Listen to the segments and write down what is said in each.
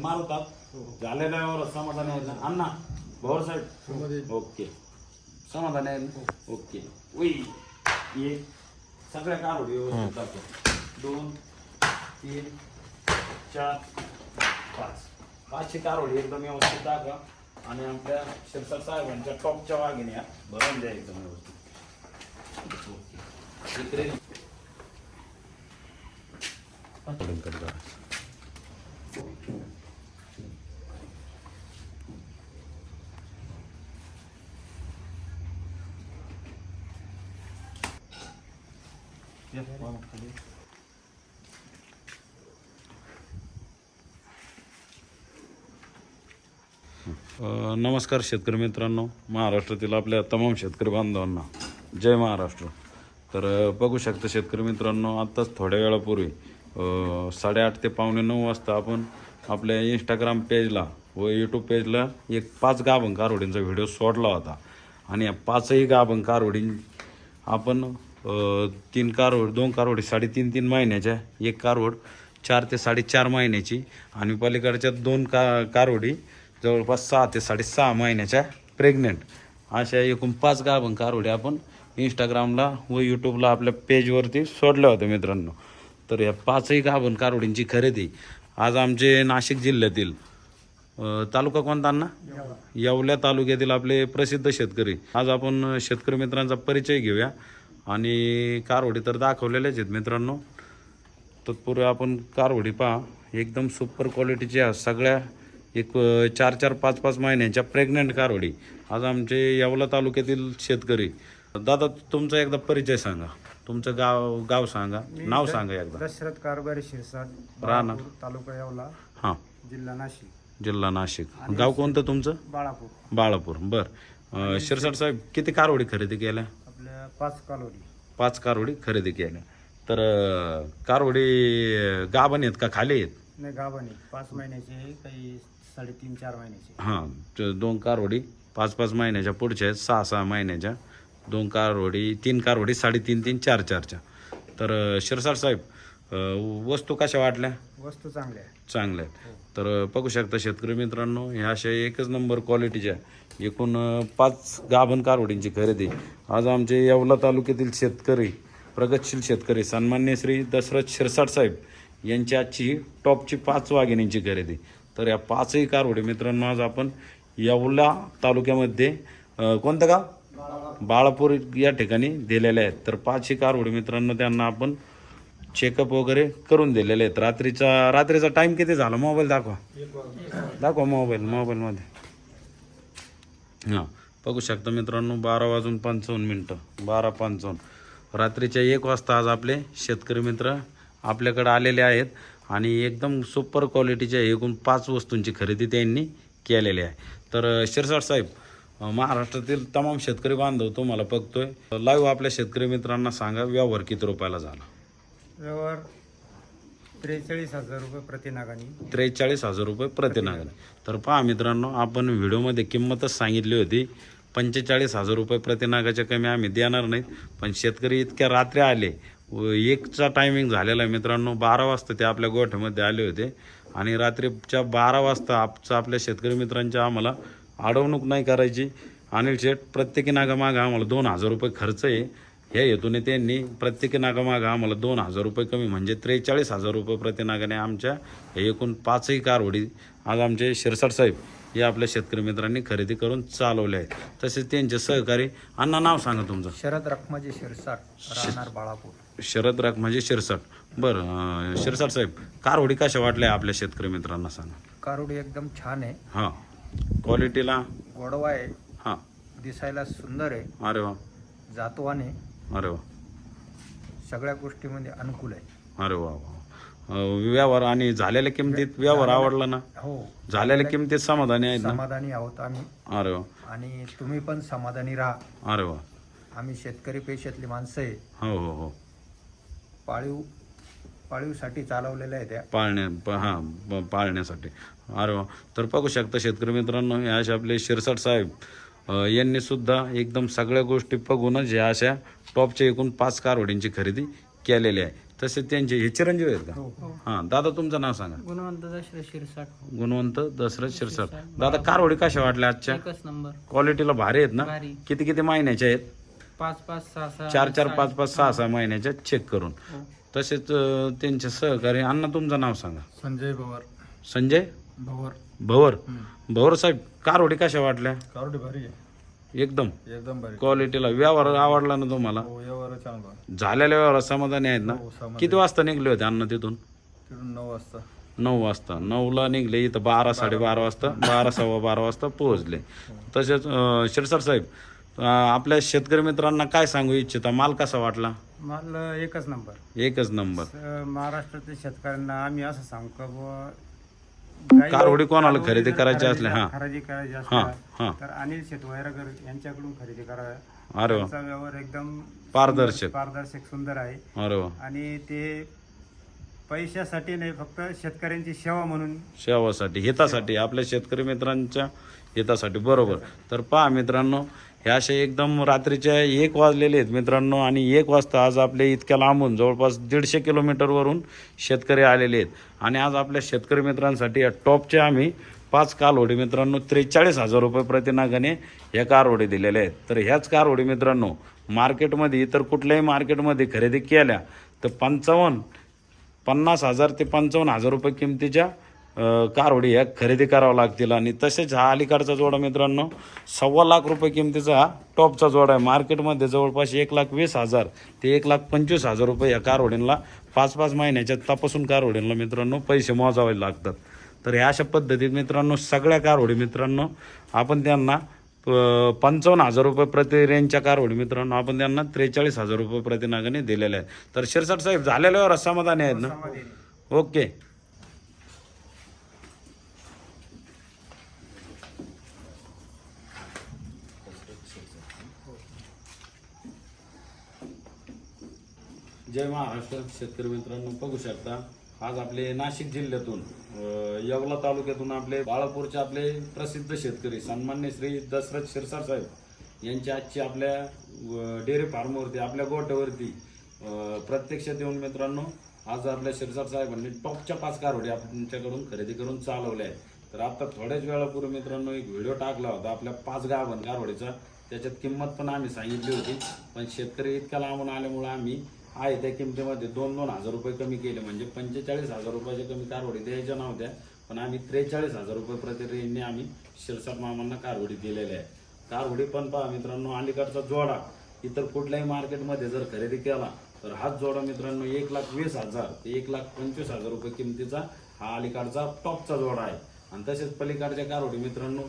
मारतात झालेल्या व्यवहार समाधान आहे ना. अण्णा भवर साहेब. ओके. समाधान आहे ना? ओके. उई. एक सगळ्या कारोडी व्यवस्थित टाकतो दोन तीन चार पाच. पाचशे कारोडी एकदम व्यवस्थित टाका. आणि आपल्या शिरसाट साहेबांच्या टॉपच्या वाघिण्या. भरून द्या एकदम व्यवस्थित ओके. इकडे या, वा मग खाली. अ, नमस्कार शेतकरी मित्रांनो. महाराष्ट्रातील आपल्या तमाम शेतकरी बांधवांना. जय महाराष्ट्र. तर बघू शकता शेतकरी मित्रांनो आत्ताच थोड्या वेळापूर्वी साडेआठ ते पावणे नऊ वाजता आपण आपल्या इंस्टाग्राम पेजला व यूट्यूब पेजला एक पाच गाभंग कारवडींचा व्हिडिओ सोडला होता. आणि या पाचही गाभण कारोडी आपण तीन कारवड दोन कारवडी साडेतीन तीन महिन्याच्या एक कारवड चार ते साडेचार महिन्याची आणि पलीकडच्या दोन का कारवडी जवळपास सहा ते साडेसहा महिन्याच्या प्रेग्नेंट अशा एकूण पाच गाभण कारवडी आपण. इंस्टाग्रामला व यूट्यूबला आपल्या पेजवरती सोडल्या होत्या मित्रांनो. तर या पाचही गाभण कारवडींची खरेदी आज आमचे नाशिक जिल्ह्यातील तालुका कोणता ना येवल्या तालुक्यातील आपले प्रसिद्ध शेतकरी. आज आपण शेतकरी मित्रांचा परिचय घेऊया. आणि कारवडी तर दाखवलेल्याच आहेत मित्रांनो. तत्पूर्वी आपण कारवडी पहा. एकदम सुपर क्वालिटीच्या सगळ्या एक चार चार पाच पाच महिन्यांच्या प्रेग्नंट कारवडी आज आमचे येवला तालुक्यातील शेतकरी. दादा तुमचा एकदा परिचय सांगा. तुमचं गाव गाव सांगा. नाव सांगा एकदा. दशरथ कारभारी शिरसाट राहणार. बाळापूर, तालुका येवला. हां. जिल्हा नाशिक. जिल्हा नाशिक. गाव कोणतं तुमचं? बाळापूर. बाळापूर. बर. शिरसाट साहेब किती कारवडी खरेदी केल्या? आपल्या पाच कालोरी पाच कारवडी खरेदी केल्या. तर कारवडी गाभण आहेत का? खाली आहेत? नाही गावाने. पाच महिन्याचे काही साडेतीन चार महिन्याचे हां त- दोन कारवडी पाच पाच महिन्याच्या पुढच्या आहेत सहा सहा महिन्याच्या. दोन कारवडी तीन कारवडी साडेतीन तीन चार चारच्या. तर अ, शिरसाट साहेब अ, वस्तू कशा वाटल्या? वस्तू चांगल्या आहे चांगल्या आहेत. तर अ, बघू शकता शेतकरी मित्रांनो ह्या अशा एकच नंबर क्वालिटीच्या एकूण अ, पाच गाभण कारवडींची खरेदी. आज आमचे येवला तालुक्यातील शेतकरी प्रगतशील शेतकरी सन्मान्य श्री दशरथ शिरसाट साहेब यांची आजची टॉपची पाच वाघिणींची खरेदी. तर या पाचही कारवडी मित्रांनो आज आपण येवला तालुक्यामध्ये कोणतं गाव? बाळापूर. या ठिकाणी दिलेले आहेत. तर पाचही कारवडी मित्रांनो त्यांना आपण चेकअप वगैरे करून दिलेले आहेत. रात्रीचा रात्रीचा टाइम किती झाला? मोबाईल दाखवा. दाखवा मोबाईल मोबाईलमध्ये हां बघू शकता मित्रांनो बारा वाजून पंचावन्न मिनटं. बारा पंचावन्न. रात्रीच्या एक वाजता आज आपले शेतकरी मित्र आपल्याकडे आलेले आहेत आणि एकदम सुपर क्वालिटीच्या एकूण पाच वस्तूंची खरेदी त्यांनी केलेली आहे. तर शिरसाट साहेब महाराष्ट्रातील तमाम शेतकरी बांधव तुम्हाला बघतोय. लाईव्ह आपल्या शेतकरी मित्रांना सांगा व्यवहार किती रुपयाला झाला? व्यवहार त्रेचाळीस हजार रुपये प्रतिनागानी त्रेचाळीस हजार रुपये प्रतिनागाने तर पहा मित्रांनो आपण व्हिडिओमध्ये किंमतच सांगितली होती. पंचेचाळीस हजार रुपये प्रतिनागाच्या कमी आम्ही देणार नाहीत. पण शेतकरी इतक्या रात्री आले एकचा टायमिंग झालेला आहे मित्रांनो. बारा वाजता ते आपल्या गोठ्यामध्ये आले होते. आणि रात्रीच्या बारा वाजता आपचं आपल्या शेतकरी मित्रांच्या आम्हाला अडवणूक नाही करायची. अनिल शेठ प्रत्येकी नागामागं आम्हाला दोन हजार रुपये खर्च आहे. ह्या हेतूने त्यांनी प्रत्येकी नागामागं आम्हाला दोन हजार रुपये कमी म्हणजे त्रेचाळीस हजार रुपये प्रतिनागाने आमच्या हे एकूण पाचही कारवडी आज आमचे शिरसाट साहेब हे आपल्या शेतकरी मित्रांनी खरेदी करून चालवले आहेत. तसेच त्यांचे सहकारी अण्णा नाव सांगा तुमचं. शरद रखमाजी शिरसाट राहणार बाळापूर. शरद राख म्हणजे शिरसाट. बरं शिरसाट साहेब कारवडी कशा वाटल्या आपल्या शेतकरी मित्रांना सांगा. कारुडी एकदम छान आहे. हां. क्वालिटीला? गोडवा आहे. हां. दिसायला सुंदर आहे. अरे वा. जातवान अरे वा. सगळ्या गोष्टीमध्ये अनुकूल आहे. अरे वा वा. व्यवहार आणि झालेल्या किमतीत व्यवहार आवडला ना? हो. झालेल्या किमतीत समाधानी आहेत ना? समाधानी आहोत आम्ही. अरे वा. आणि तुम्ही पण समाधानी राहा. अरे वा. आम्ही शेतकरी पेशातली माणसं आहे. हो हो हो. पाळीव पाळीवसाठी चालवलेल्या आहेत त्या. पाळण्या प- हां प- पाळण्यासाठी. अरे वा. तर बघू शकता शेतकरी मित्रांनो हे असे आपले शिरसाट साहेब अ, यांनी सुद्धा एकदम सगळ्या गोष्टी बघूनच ह्या अशा टॉपच्या एकूण पाच कारवडींची खरेदी केलेली आहे. तसे त्यांचे हे चिरंजीव आहेत का? हो हां. दादा तुमचं नाव सांगा. गुणवंत दशरथ शिरसाट. गुणवंत दशरथ शिरसाट. दादा कारवडी कशा वाटल्या आजच्या? एकच नंबर. क्वालिटीला भारी आहेत ना? भारी. किती किती महिन्याच्या आहेत? पाच पाच सहा सहा चार चार पाच पाच सहा सहा महिन्याच्या चेक करून. हो. तसेच अं, त्यांचे सहकारी अण्णा तुमचं नाव सांगा. संजय पवार संजय? भवर. भवर. भवर साहेब कारवडी कशा वाटल्या? कारोडी भारी आहे. एकदम. एकदम भारी. क्वालिटीला व्यवहार आवडला ना तुम्हाला? हो चांगला झालेल्या व्यवहारात समाधानी आहेत ना? हो समाधानी. किती वाजता निघले होते अण्णा तिथून? तिथून नऊ वाजता. नऊ वाजता. नऊला निघले इथं बारा साडेबारा वाजता. बारा सव्वा बारा वाजता पोहोचले. तसेच अं, शिरसाट साहेब अं, आपल्या शेतकरी मित्रांना काय सांगू इच्छिता? माल कसा वाटला? मला एकच नंबर. एकच नंबर. महाराष्ट्रातील शेतकऱ्यांना आम्ही असं सांगू का बुवा, कारवडी कोणाला खरेदी करायची असल्या, हा. खरेदी करायची हां असल्या तर अनिल शेटवायरागर यांच्याकडून खरेदी करा. अरे वा. त्यांचा व्यवहार एकदम पारदर्शक. पारदर्शक सुंदर आहे. अरे वा. आणि ते पैशासाठी नाही फक्त शेतकऱ्यांची सेवा म्हणून. सेवासाठी हितासाठी आपल्या शेतकरी मित्रांच्या हितासाठी बरोबर. तर पहा मित्रांनो हे असे एकदम रात्रीच्या एक वाजलेले आहेत मित्रांनो आणि एक वाजता आज आपले इतक्या लांबून जवळपास दीडशे किलोमीटरवरून शेतकरी आलेले आहेत. आणि आज आपल्या शेतकरी मित्रांसाठी या टॉपचे आम्ही पाच कालवडी मित्रांनो त्रेचाळीस हजार रुपये प्रतिनागाने या कारवडी दिलेल्या आहेत. तर ह्याच कारवडी मित्रांनो मार्केटमध्ये इतर कुठल्याही मार्केटमध्ये खरेदी केल्या तर पंचावन्न पन्नास हजार ते पंचावन्न हजार रुपये किमतीच्या कारवडी ह्या खरेदी करावं लागतील आणि तसेच हा अलीकडचा जोडा मित्रांनो सव्वा लाख रुपये किमतीचा हा टॉपचा जोडा आहे. मार्केटमध्ये जवळपास एक लाख वीस हजार ते एक लाख पंचवीस हजार रुपये या कारवडींना पाच पाच महिन्याच्या तपासून कारवडींना मित्रांनो पैसे मोजावे लागतात. तर ह्या अशा पद्धतीत मित्रांनो सगळ्या कारवडी मित्रांनो आपण त्यांना पंचावन्न हजार रुपये प्रति रेंजच्या कारवडी मित्रांनो आपण त्यांना त्रेचाळीस हजार रुपये प्रतिनागाने दिलेले आहेत. तर शिरसाट साहेब झालेल्यावर समाधानी आहेत ना? ओके. जय महाराष्ट्र शेतकरी मित्रांनो बघू शकता आज आपले नाशिक जिल्ह्यातून अं, येवला तालुक्यातून आपले बाळापूरचे आपले प्रसिद्ध शेतकरी सन्मान्य श्री दशरथ शिरसार साहेब यांची आजची आपल्या डेअरी फार्मवरती आपल्या गोट्यावरती प्रत्यक्ष प्रत्यक्षात येऊन मित्रांनो आज आपल्या शिरसार साहेबांनी टॉपच्या पाच कारवडी आमच्याकडून खरेदी करून चालवल्या आहेत. तर आता थोड्याच वेळापूर्वी मित्रांनो एक व्हिडिओ टाकला होता आपल्या पाच गावन कारवडीचा. त्याच्यात किंमत पण आम्ही सांगितली होती पण शेतकरी इतक्या लांबून आल्यामुळे आम्ही आहे त्या किमतीमध्ये. दोन दोन हजार रुपये कमी केले. म्हणजे पंचेचाळीस हजार रुपयाच्या कमी कारवडी द्यायच्या नव्हत्या. पण आम्ही त्रेचाळीस हजार रुपये प्रति रेंजने आम्ही शिरसाट मामांना कारवडी दिलेल्या आहे कारवडी पण पहा मित्रांनो अलीकडचा जोडा. इतर कुठल्याही मार्केटमध्ये जर खरेदी केला तर हाच जोडा मित्रांनो एक लाख वीस हजार ते एक लाख पंचवीस हजार रुपये किमतीचा हा अलीकडचा टॉपचा जोडा आहे. आणि तसेच पलीकडच्या कारवडी मित्रांनो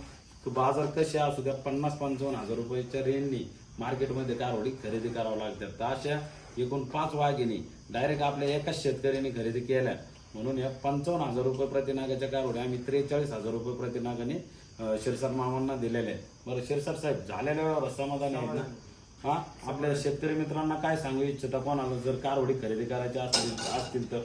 तो बाजार कसे असू द्या पन्नास पंचावन्न हजार रुपयाच्या रेंजनी मार्केटमध्ये कारवडी खरेदी करावं लागतात. तर अशा एकूण पाच वाघिणी. डायरेक्ट आपल्या एकाच शेतकऱ्यांनी खरेदी केल्या. म्हणून या पंचावन्न हजार रुपये प्रतिनागाच्या कारवड्या आम्ही त्रेचाळीस हजार रुपये प्रतिनागाने शिरसाट मामांना आहेत. बरं शिरसाट साहेब झालेल्या व्यवहार समाधानी आहेत ना? हा? आपल्या शेतकरी मित्रांना काय सांगू इच्छिता कोणाला? जर कारवडी खरेदी करायची असतील असतील तर.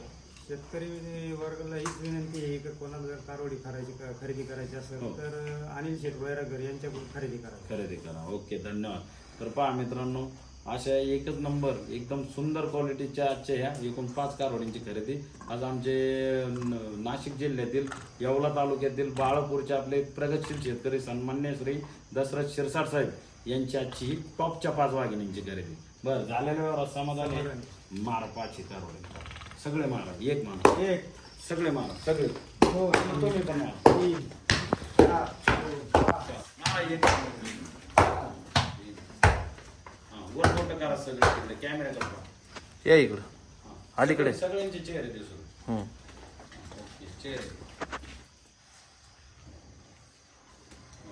शेतकरी वर्गाला हीच विनंती आहे की कोणाला जर कारवडी खरायची खरेदी करायची असेल हो. तर अनिल शेटवायरागर यांच्याकडून खरेदी करा. खरेदी करा. ओके धन्यवाद. तर पहा मित्रांनो अशा एकच नंबर एकदम सुंदर क्वालिटीच्या आजच्या ह्या एकूण पाच कारवडींची खरेदी. आज आमचे नाशिक जिल्ह्यातील येवला तालुक्यातील बाळापूरचे आपले प्रगतशील शेतकरी सन्मान्य श्री दशरथ शिरसाट साहेब यांची आजची ही टॉपच्या पाच वाघिणींची खरेदी. बरं झालेल्यावर समाधान मारा पाच ही कारवडी. सगळे मारा एक मारा. एक. सगळे मारा सगळे. दोन तुम्ही पण मारा तीन चार मारा एक हा, वर बोटं करा सगळे तिकडे. या इकडं. अलीकडे. सगळ्यांचे चेहरे दिसू हं. ओके चेहरे.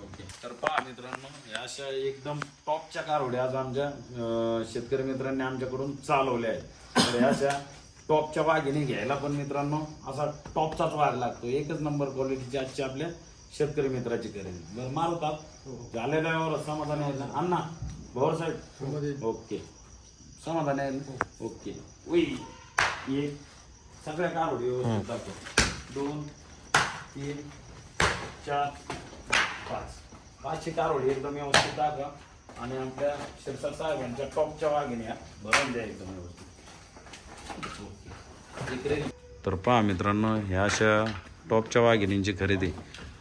ओके तर पहा मित्रांनो या अशा एकदम टॉपच्या कारवड्या आज आमच्या अं, शेतकरी मित्रांनी आमच्याकडून चालवल्या आहेत. तर या अशा टॉपच्या वाघिणी घ्यायला पण मित्रांनो असा टॉपचाच वाघ लागतो. एकच नंबर क्वालिटीची आजची आपल्या शेतकरी मित्राची खरेदी. बरं मारतात. झालेल्या यावर समाधान आहे ना अण्णा भवर साहेब ओके समाधान आहे ना ओके उई एक सगळ्या कारवडी व्यवस्थित दाखव. दोन तीन चार पाच. पाचशे कारवडी एकदम व्यवस्थित दाखवा. आणि आपल्या शिरसाट साहेबांच्या टॉपच्या वाघिण्या. भरून द्या एकदम व्यवस्थित. ओके तर पहा मित्रांनो ह्या अशा टॉपच्या वाघिणींची खरेदी.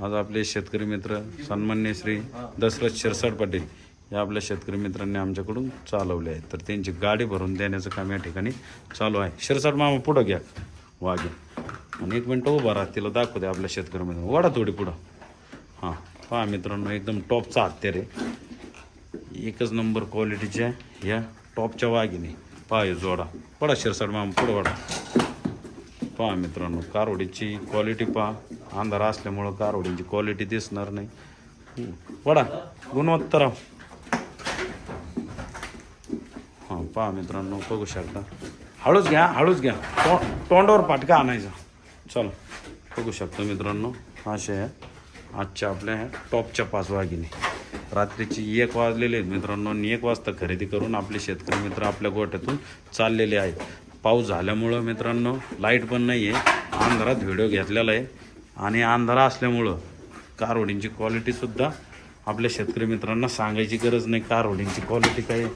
आज आपले शेतकरी मित्र सन्मान्य श्री दशरथ शिरसाट पाटील. या आपल्या शेतकरी मित्रांनी आमच्याकडून चालवले आहेत. तर त्यांची गाडी भरून देण्याचं काम या ठिकाणी चालू आहे. शिरसाट मामा पुढं घ्या. वाघे. आणि एक मिनटं उभा राहा. तिला दाखवू द्या आपल्या शेतकरी मित्र वाढा थोडी पुढं. हां पहा मित्रांनो एकदम टॉपचा हत्यार आहे. एकच नंबर क्वालिटीच्या या टॉपच्या वाघिने पहा जोडा. पडा शिरसाट मामा पुढं वाढा. पहा मित्रांनो कारवडीची क्वालिटी पहा. अंधार असल्यामुळं कारोडींची क्वालिटी दिसणार नाही. वडा गुणवत्ता राव. पहा मित्रांनो बघू शकता. हळूच घ्या हळूच घ्या. तो तोंडावर पाटका आणायचा. चल बघू शकतो मित्रांनो असे आहे आजच्या आपल्या ह्या टॉपच्या पाच वाघिणी. रात्रीची एक वाजलेले आहेत मित्रांनो आणि एक वाजता खरेदी करून आपले शेतकरी मित्र आपल्या गोठ्यातून चाललेले आहेत. पाऊस झाल्यामुळं मित्रांनो लाइट पण नाही आहे आंधारात व्हिडिओ घेतलेला आहे. आणि अंधारा असल्यामुळं कार कारवडींची क्वालिटीसुद्धा आपल्या शेतकरी मित्रांना सांगायची गरज नाही. कार कारवडींची क्वालिटी काय आहे,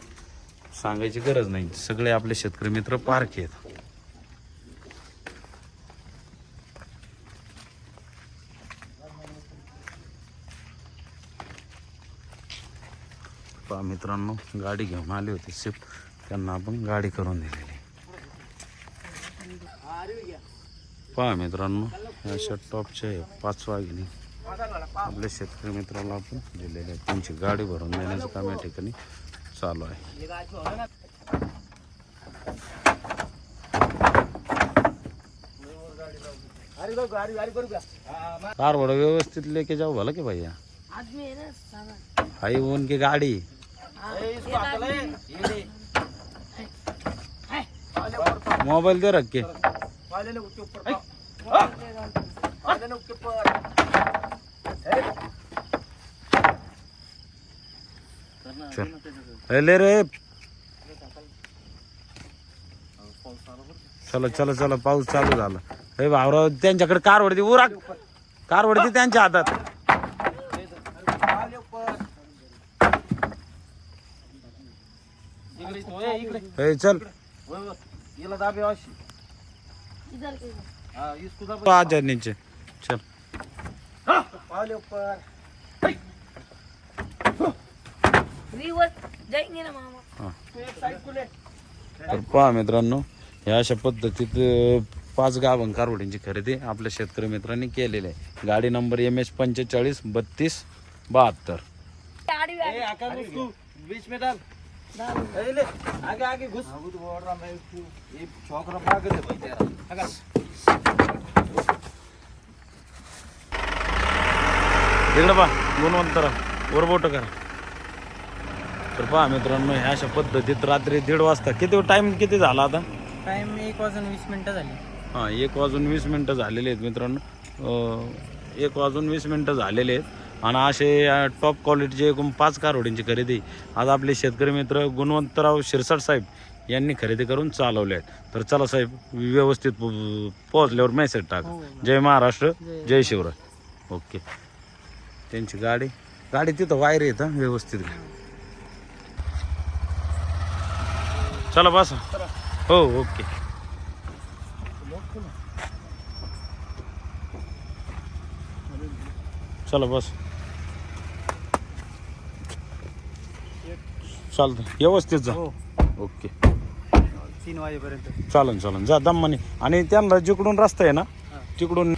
सांगायची गरज नाही. सगळे आपले शेतकरी मित्र पारखे आहेत. पहा मित्रांनो गाडी घेऊन आली होती. शिफ्ट. त्यांना आपण गाडी करून दिलेली. पहा मित्रांनो अशा टॉपच्या पाच वाघिणी. आपल्या शेतकरी मित्राला आपण दिलेले आहे त्यांची गाडी भरून देण्याचं काम या ठिकाणी आहे. कार बड़ा व्यवस्थित लेके जाओ भला के भैया? हाई उनकी गाड़ी. मोबाइल दे रख के. ए, ले रे. चला चला चला पाऊस चालू झाला. हे भावराव त्यांच्याकडे कार वरती उरा. कार वरती त्यांच्या हातात. हे चल. इधर के तो आ जा नीचे. चल रिवर जाएंगे ना मामा तर पहा मित्रांनो ह्या अशा पद्धतीत पाच गाभण कारवडींची खरेदी आपल्या शेतकरी मित्रांनी केलेली आहे. गाडी नंबर एम एच पंचेचाळीस बत्तीस बहात्तर. इकडे पहा गुणवंतर वर बोट करा. तर पहा मित्रांनो ह्या अशा पद्धतीत रात्री दीड वाजता किती टाइम किती झाला आता? टाइम एक वाजून वीस मिनिटं झाली. हां एक वाजून वीस मिनटं झालेले आहेत मित्रांनो. एक वाजून वीस मिनटं झालेले आहेत. आणि असे टॉप क्वालिटीचे एकूण पाच कारवडींची खरेदी आज आपले शेतकरी मित्र गुणवंतराव शिरसाट साहेब यांनी खरेदी करून चालवले आहेत. तर चला साहेब व्यवस्थित पोहोचल्यावर मेसेज टाक. जय महाराष्ट्र जय शिवराय. ओके. त्यांची गाडी गाडी तिथं वायर येत हं, व्यवस्थित. चला बस. हो ओके. चला बस. चालतं व्यवस्थित जा. ओके. तीन वाजेपर्यंत. चालन चालन. जा दम्माने आणि त्यांना जिकडून रस्ता आहे ना तिकडून